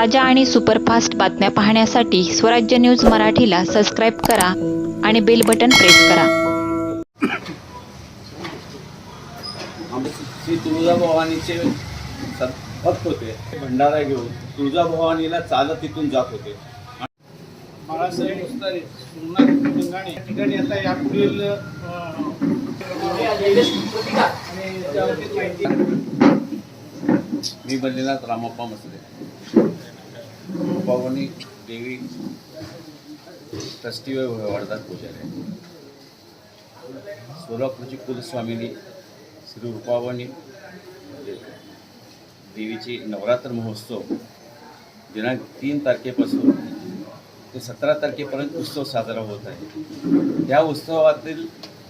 ताज्या आणि सुपरफास्ट बातम्या पाहण्यासाठी स्वराज्य न्यूज मराठीला सबस्क्राईब करा आणि बेल बटन प्रेस करा. श्री तुळजाभवानीचे भक्त होते भंडारा घेऊन तुळजाभवानीला चालत तिथून जात होते. बाळासाहेब उस्तारे सोमनाथ लिंगाणे या ठिकाणी आता यापुढील मी बनलेला रामप्पा मसले रुपावणी देवी ट्रस्टी व पूजारी सोलापूरची कुलस्वामिनी श्री रुपावणी म्हणजे देवीची नवरात्र महोत्सव दिनांक तीन तारखेपासून ते सतरा तारखेपर्यंत उत्सव साजरा होत आहे. त्या उत्सवातील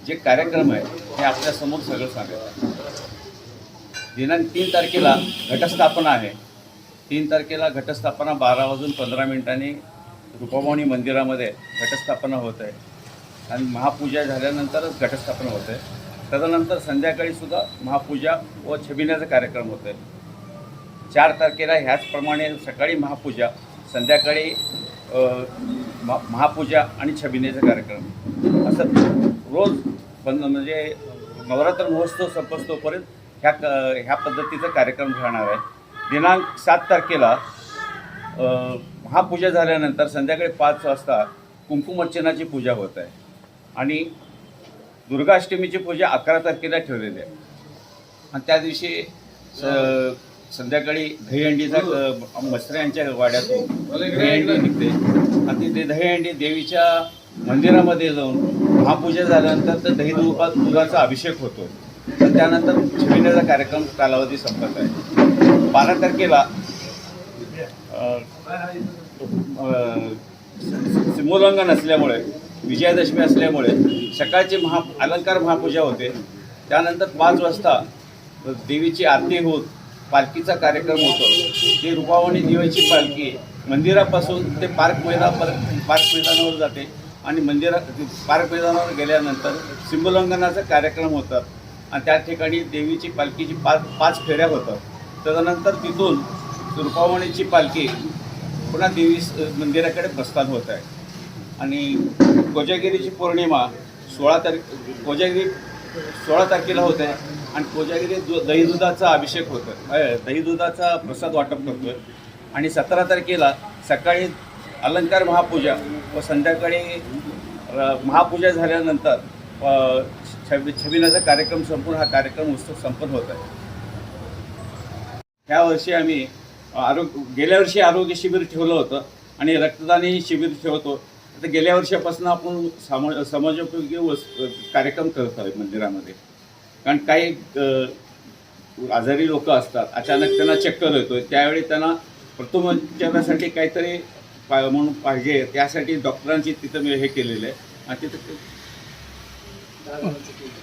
जे कार्यक्रम आहे ते आपल्यासमोर सगळं सांगायचं आहे. दिनांक तीन तारखेला घटस्थापना आहे. तीन तारखेला घटस्थापना बारा वाजून पंधरा मिनिटांनी रुपामणी मंदिरामध्ये घटस्थापना होत आहे. आणि महापूजा झाल्यानंतरच घटस्थापना होत आहे. संध्याकाळीसुद्धा महापूजा व छबिण्याचा कार्यक्रम होत आहे. चार तारखेला ह्याचप्रमाणे सकाळी महापूजा संध्याकाळी महा महापूजा आणि छबिनेचा कार्यक्रम. असं रोज पण म्हणजे नवरात्र महोत्सव संपस्तोपर्यंत ह्या क ह्या पद्धतीचा कार्यक्रम राहणार आहे. दिनांक सात तारखेला महापूजा झाल्यानंतर संध्याकाळी पाच वाजता कुंकुमर्चनाची पूजा होत आहे. आणि दुर्गाष्टमीची पूजा अकरा तारखेला ठेवलेली आहे. आणि त्या दिवशी संध्याकाळी दहीहंडीचा अ, वाड्यातून दहीहंडी निघते. आणि ते दहीहंडी देवीच्या मंदिरामध्ये जाऊन महापूजा झाल्यानंतर तर दही दुपात दुधाचा अभिषेक होतो. तर त्यानंतर छबिण्याचा कार्यक्रम कालावधी संपत आहे. बारा तारखेला सिमोल्लंघन असल्यामुळे विजयादशमी असल्यामुळे सकाळची महा अलंकार महापूजा होते. त्यानंतर पाच वाजता देवीची आरती होत पालखीचा कार्यक्रम होतो. ती रुपावणी देवीची पालखी मंदिरापासून ते पार्क मैदानापर्यंत पार्क मैदानावर जाते आणि मंदिरा पार्क मैदानावर गेल्यानंतर सिंबोल्लंघनाचा कार्यक्रम होतात. आणि त्या ठिकाणी देवीची पालखीची पाच पाच फेऱ्या होतात. त्याच्यानंतर तिथून सुरपावणीची पालखी पुन्हा देवी मंदिराकडे प्रस्थान होत आहे. आणि कोजागिरीची पौर्णिमा सोळा तारीख कोजागिरी सोळा तारखेला होत आहे आणि कोजागिरी दु दही दुधाचा अभिषेक होतो आहे दही दुधाचा प्रसाद वाटप करतो आहे आणि सतरा तारखेला सकाळी अलंकार महापूजा व संध्याकाळी महापूजा झाल्यानंतर छबी छबिनाचा कार्यक्रम संपून हा कार्यक्रम उत्सव संपन्न होत आहे. ह्या वर्षी आम्ही आरोग्य गेल्या वर्षी आरोग्य शिबिर ठेवलं होतं आणि रक्तदानही शिबिर ठेवतो. आता गेल्या वर्षापासून आपण सम समाजोपयोगी वस कार्यक्रम करत आहोत मंदिरामध्ये. कारण काही आजारी लोक असतात. अचानक त्यांना चक्कर येतो त्यावेळी त्यांना प्रथमोपचारासाठी काहीतरी पा म्हणून पाहिजे. त्यासाठी डॉक्टरांची तिथं मी हे केलेलं आहे. आणि तिथं I don't.